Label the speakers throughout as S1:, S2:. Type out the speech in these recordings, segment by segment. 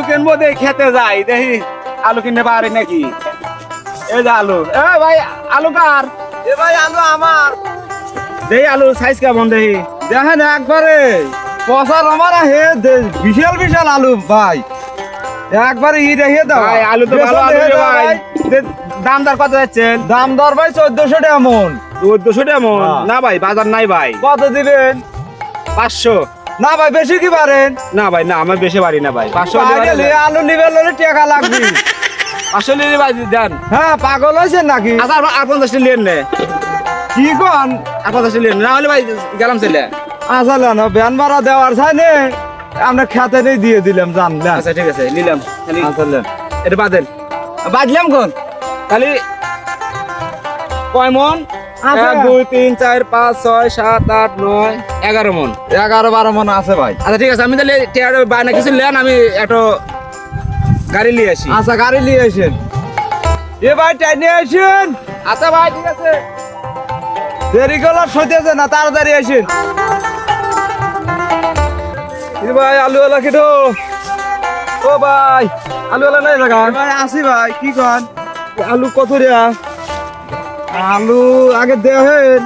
S1: আলু কিনবো দেখি খেতে যাই দেখি আলু কিনতে পারি নাকি এই যে আলু এ ভাই আলু কার এ ভাই আলু আমার দেই আলু সাইজ কেমন দেখি
S2: দেখেন একবারে পচার আমার হে বিশাল বিশাল আলু ভাই একবারে ই দেখে দাও
S1: ভাই আলু তো ভালো আলু ভাই দাম দর কত যাচ্ছে
S2: দাম দর ভাই চোদ্দশো টাকা মন
S1: চোদ্দশো টাকা মন হ্যাঁ। না ভাই বাজার নাই ভাই
S2: কত দিবেন পাঁচশো না ভাই বেশি কি পারেন
S1: না ভাই না আমার বেশি পারি না ভাই
S2: পাঁচশো আলু নিবে লোলে টাকা লাগবে
S1: আসলে ভাই দেন
S2: হ্যাঁ পাগল হয়েছেন নাকি
S1: আচ্ছা আর পঞ্চাশটা লেন নে কি কন আর পঞ্চাশটা লেন না হলে ভাই গেলাম ছেলে
S2: আসলে আচ্ছা, না ব্যান ভাড়া দেওয়ার চাই নে আমরা খেতে নেই দিয়ে দিলাম জান
S1: আচ্ছা ঠিক আছে নিলাম আচ্ছা এটা বাদেন বাজলাম কোন খালি কয় মন আচ্ছা। এক দুই তিন চার পাঁচ ছয় সাত আট নয় এগারো মন
S2: এগারো বারো মন আছে ভাই
S1: আচ্ছা ঠিক আছে আমি তাহলে টেয়ার বায়না লেন আমি একটু গাড়ি নিয়ে আসি
S2: আচ্ছা গাড়ি নিয়ে আসেন এ ভাই টাই
S1: আচ্ছা ভাই ঠিক আছে
S2: দেরি করলে সইতেছে না তাড়াতাড়ি আসেন ভাই আলু ওলা কেটো ও ভাই আলু ওলা নাই জায়গা
S1: ভাই আসি ভাই কি কন
S2: আলু কত রে আলু আগে দেহেন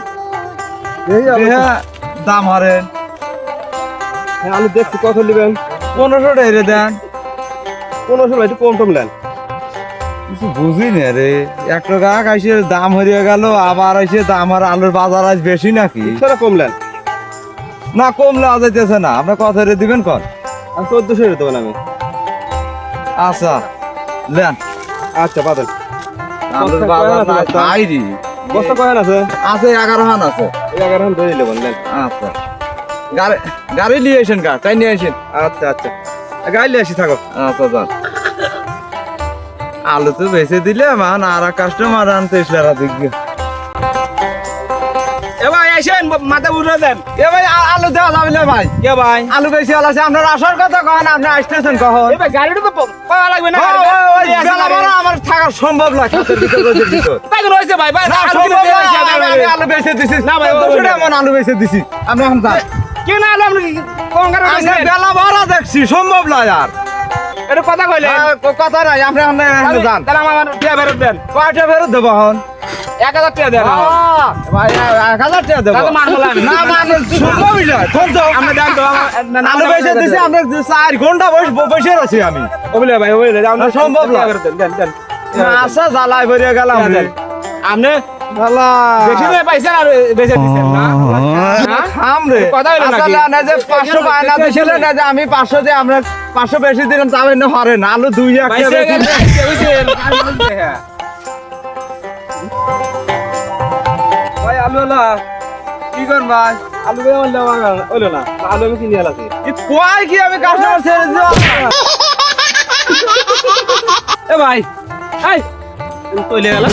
S2: দাম হারেন
S1: আলু দেখছি কত নেবেন
S2: পনেরোশো টাকা দেন
S1: পনেরোশো ভাই কম টম নেন
S2: কিছু বুঝি না রে এক টাকা আইসে দাম হারিয়ে গেল আবার আইসে দাম আর আলুর বাজার আজ বেশি নাকি সেটা কমলেন না কমলে আজ যাইতেছে না আপনার কত রে দিবেন কর
S1: আমি চোদ্দশো রে দেবেন আমি
S2: আচ্ছা লেন আচ্ছা পাবেন আছে এগারো আছে আচ্ছা
S1: গাড়ি গাড়ি আসেন নিয়ে আসেন আচ্ছা আচ্ছা গাড়ি থাকো
S2: আচ্ছা আলু তো বেঁচে দিলে মান আর কাস্টমার আনতে ইসলারা দিকে
S1: আসেন মাথা উঠে দেন
S2: এ ভাই আলু দেওয়া যাবে না ভাই কে ভাই আলু বেশি আল আছে আপনার আসার কথা কখন আপনি আসতেছেন কখন
S1: এ ভাই গাড়িটা তো পাওয়া লাগবে না
S2: আমার থাকার সম্ভব না তাই রয়েছে ভাই ভাই
S1: আলু বেশি দিছি না ভাই এমন আলু বেশি দিছি আমি এখন কে না আলু আপনি
S2: কোন বেলা দেখছি সম্ভব না আর
S1: এটা কথা কইলে হ্যাঁ,
S2: কথা নাই আপনি যান তাহলে
S1: আমার টিয়া ফেরত দেন
S2: কয়টা ফেরত দেবো এখন
S1: এক হাজার টাকা দেন এক হাজার টাকা দেবো
S2: না মানুষ শুনবো
S1: বিষয় আমি চার ঘন্টা বসে আছি আমি
S2: বুঝলে ভাই ওবিলে
S1: সম্ভব না দেন দেন
S2: আচ্ছা জ্বালায় ভরিয়ে গেলাম
S1: আপনি বেশি করে পাইছেন আর বেঁচে হ্যাঁ? আচ্ছা, আচ্ছা। আমি পাঁচশো যে আমরা পাঁচশো বেশি দিলাম আলু দুই ভাই ভাই হ্যাঁ। আলু ওলো
S2: কয় কি আমি কাস্টমার ছেড়ে
S1: এ ভাই গেলাম